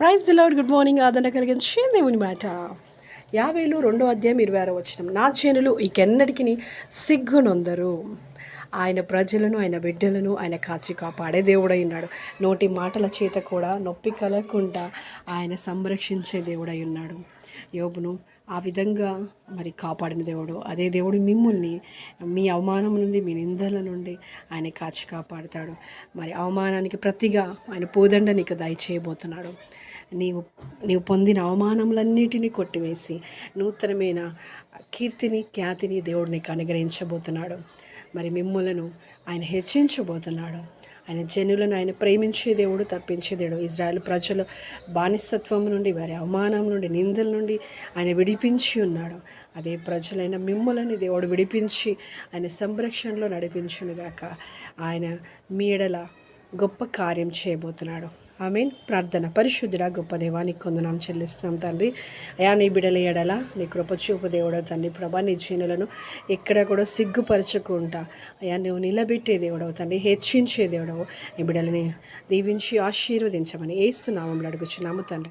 Praise the Lord good morning. ఆదరణ కలిగించే దేవుని మాట. యాభైలో రెండో అధ్యాయం ఇరవై ఆరో వచ్చిన నా చేనులు ఇకెన్నటికి సిగ్గునొందరు. ఆయన ప్రజలను ఆయన బిడ్డలను ఆయన కాచి కాపాడే దేవుడై ఉన్నాడు. నోటి మాటల చేత కూడా నొప్పి కలగకుండా ఆయన సంరక్షించే దేవుడై ఉన్నాడు. యోబును ఆ విధంగా మరి కాపాడిన దేవుడు అదే దేవుడు మిమ్మల్ని మీ అవమానం నుండి మీ నిందల నుండి ఆయన కాచి కాపాడుతాడు. మరి అవమానానికి ప్రతిగా ఆయన పోదండ నీకు దయచేయబోతున్నాడు. నీవు నీవు పొందిన అవమానములన్నిటినీ కొట్టివేసి నూతనమైన కీర్తిని ఖ్యాతిని దేవుడు నీకు అనుగ్రహించబోతున్నాడు. మరి మిమ్ములను ఆయన హెచ్చించబోతున్నాడు. ఆయన జనులను ఆయన ప్రేమించే దేవుడు తప్పించే దేవుడు. ఇజ్రాయెల్ ప్రజలు బానిసత్వం నుండి వారి అవమానం నుండి నిందల నుండి ఆయన విడిపించి ఉన్నాడు. అదే ప్రజలైన మిమ్మల్ని దేవుడు విడిపించి ఆయన సంరక్షణలో నడిపించునుగాక. ఆయన మీడల గొప్ప కార్యం చేయబోతున్నాడు. మీన్ ప్రార్థన. పరిశుద్ధుడా గొప్ప దేవానికి కొందనాం చెల్లిస్తున్నాం తండ్రి. అయా నీ బిడల ఎడల నీ కృపచూపు దేవుడు తండ్రి. ప్రభా నీ జీనులను ఎక్కడ కూడా సిగ్గుపరచకుండా అయా నువ్వు నిలబెట్టే దేవుడవు తండ్రి. హెచ్చించే దేవుడవు. నీ బిడలని దీవించి ఆశీర్వదించమని ఏస్తున్నామని అడుగుచున్నాము తండ్రి.